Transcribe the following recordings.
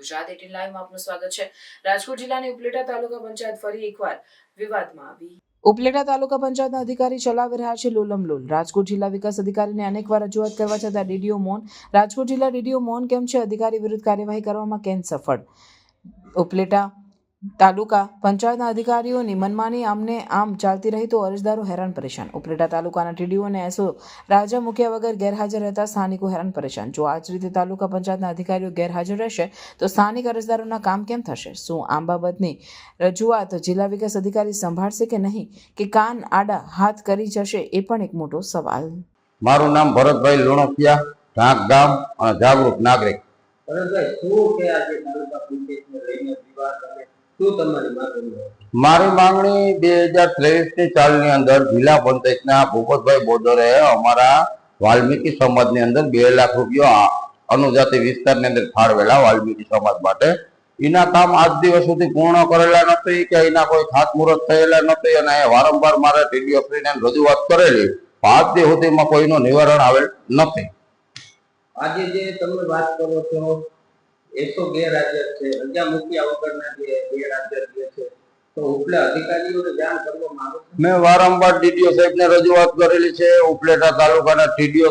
Gujarat eighteen લાઈવમાં આપનું સ્વાગત છે. રાજકોટ જિલ્લાની ઉપલેટા તાલુકા પંચાયત ફરી એકવાર વિવાદમાં આવી. ઉપલેટા તાલુકા પંચાયતના અધિકારી ચલાવી રહ્યા છે લોલમ લોલ. રાજકોટ જિલ્લા વિકાસ અધિકારીને અનેકવાર રજૂઆત કરવા છતાં ડીડીઓ મૌન. રાજકોટ જિલ્લા ડીડીઓ મૌન કેમ છે? અધિકારી વિરુદ્ધ કાર્યવાહી કરવામાં કેમ સફળ? ઉપલેટા તાલુકા પંચાયતના અધિકારીઓની મનમાની આમને આમ ચાલતી રહી તો અરજદારો હેરાન પરેશાન. ઉપરેટા તાલુકાના ટીડીઓ અને એસઓ રાજા મૂક્યા વગર ગેરહાજર રહેતા સ્થાનિકો હેરાન પરેશાન. જો આ જ રીતે તાલુકા પંચાયતના અધિકારીઓ ગેરહાજર રહેશે તો સ્થાનિક અરજદારોના કામ કેમ થશે? શું આમ બાબતની રજૂઆત જિલ્લા વિકાસ અધિકારી સંભાળશે કે નહીં? કે કાન આડા હાથ કરી જશે એ પણ એક મોટો સવાલ. મારું નામ ભરતભાઈ લુણોકિયા ઢાંક ગામ અને જાગૃત નાગરિક. ભરતભાઈ શું કે આજે તાલુકા પંચાયતને લઈને વિવાદ મારી માંગણી બે હજાર ત્રેવીસની સાલની અંદર જિલ્લા પંચાયતના ભૂપતભાઈ બોદરે અમારા વાલ્મીકી સમાજની અંદર બે લાખ રૂપિયા અનુજાતિ વિસ્તારની અંદર ફાળવેલા વાલ્મીકી સમાજ માટે. એના કામ આજ દિવસ સુધી પૂર્ણ કરેલા નથી કે એના કોઈ ખાતમુહૂર્ત થયેલા નથી અને વારંવાર મારે ટીડીઓ શ્રીને રજૂઆત કરેલી. આજ સુધીમાં કોઈનું નિવારણ આવેલ નથી. આજે જે તમે વાત કરો છો એસો રાજ્ય છે. રજા મૂક્યા વગરના જે ગેરહાજર જે છે, તો ઉપલે અધિકારીઓને મેં વારંવાર ડીડીઓ સાહેબને રજૂઆત કરેલી છે, ઉપલેટા તાલુકાના ટીડીઓ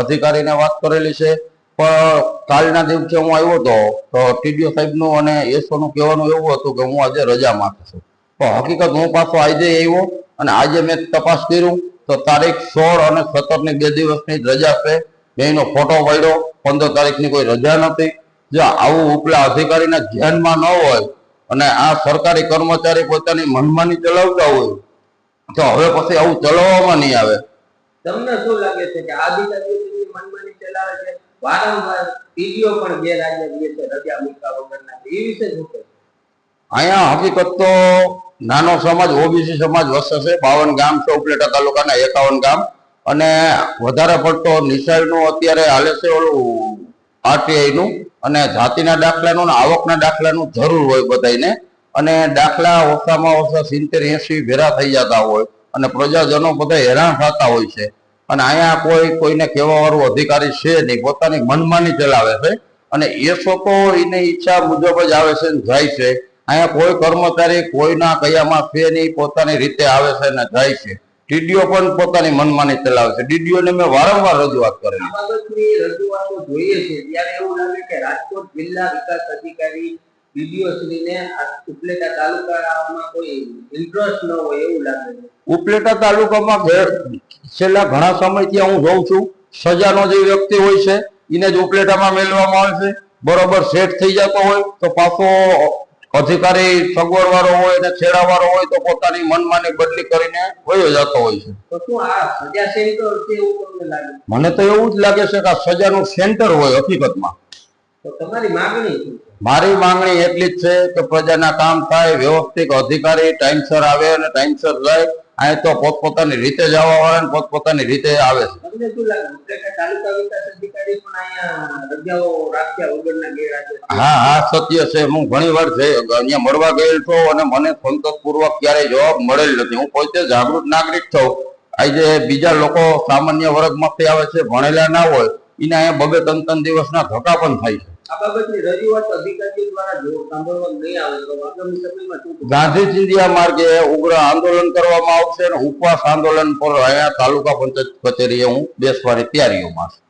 અધિકારીને વાત કરેલી છે. પણ કાલના દિવસે હું આવ્યો હતો, તો ટીડીઓ સાહેબનું અને એસઓ નું કહેવાનું એવું હતું કે હું આજે રજામાં છું. પણ હકીકત હું પાછો આજે આવ્યો અને આજે મેં તપાસ કર્યું, તો તારીખ સોળ અને સત્તરની બે દિવસની રજા છે. બેનો ફોટો પડ્યો, પંદર તારીખની કોઈ રજા નથી. જો આવું ઉપલા અધિકારીના ધ્યાનમાં ન હોય અને આ સરકારી કર્મચારી પોતાની મનમાની ચલાવતા હોય તો હવે પછી આવું ચલાવવામાં નહીં આવે. તમને શું લાગે છે કે આ અધિકારીઓ મનમાની ચલાવે છે? વારંવાર પીડીઓ પણ ગેરહાજર રહે છે રજા મૂક્યા વગરના. એ વિશે શું કહે અહીંયા હકીકત તો નાનો સમાજ ઓબીસી સમાજ વસે છે. બાવન ગામ છે ઉપલેટા તાલુકાના એકાવન ગામ. અને વધારે પડતો નિશાળનું અત્યારે હાલે છે ઓલું આરટીઆઈ નું અને જાતિના દાખલાનું અને આવકના દાખલાનું જરૂર હોય બધાને અને દાખલા ઓછામાં ઓછા સિત્તેર એંસી ભેરા થઈ જતા હોય અને પ્રજાજનો બધા હેરાન થતા હોય છે. અને અહીંયા કોઈ, કોઈને કહેવાવાળું અધિકારી છે નહીં, પોતાની મનમાની ચલાવે છે. અને એ તો એની ઈચ્છા મુજબ જ આવે છે ને જાય છે. અહીંયા કોઈ કર્મચારી કોઈના કયામાં છે નહીં, પોતાની રીતે આવે છે ને જાય છે. ટીડીઓ પણ પોતાની મનમાની ચલાવે છે. ડીડીઓ ને મેં વારંવાર રજૂઆત કરેલી. રજૂઆતો જોઈએ છે. ત્યારે એવું લાગે કે રાજકોટ જિલ્લા વિકાસ અધિકારી બીડીઓ શ્રીને ઉપલેટા તાલુકામાં કોઈ ઇન્ટરેસ્ટ ન હોય એવું લાગે છે. ઉપલેટા તાલુકામાં છેલ્લા ઘણા સમયથી હું જોઉં છું સજાનો જે વ્યક્તિ હોય છે એને જ ઉપલેટામાં મેળવામાં આવે છે. બરોબર સેટ થઈ જતો હોય તો પાછો અધિકારી સગવડ વાળો હોય ને છેડા વાળો હોય તો પોતાની મનમાની બદલી કરીને વયો જતો હોય છે? મને તો એવું જ લાગે છે કે આ સજાનું સેન્ટર હોય હકીકતમાં. માંગણી મારી માંગણી એટલી જ છે કે પ્રજાના કામ થાય વ્યવસ્થિત અધિકારી ટાઈમસર આવે અને ટાઈમસર જાય. અહીં તો પોતપોતાની રીતે જવા વાળા પોતપોતાની રીતે આવે છે. છે? હા હા સત્ય છે. હું ઘણી વાર જઈ અહીંયા મળવા ગયેલ છું અને મને સંતોષપૂર્વક ક્યારેય જવાબ મળેલ નથી. હું પોતે જાગૃત નાગરિક થઉં આજે બીજા લોકો સામાન્ય વર્ગમાંથી આવે છે ભણેલા ના હોય એને અહીંયા બબે ત્રણ ત્રણ દિવસના ધક્કા પણ થાય છે. આ રજૂઆત અધિકારીઓ દ્વારા આવે તો માર્ગે ઉગ્ર આંદોલન કરવામાં આવશે અને ઉપવાસ આંદોલન પર અહીંયા તાલુકા પંચાયત કચેરીએ હું બેસવાની તૈયારીઓમાં છું.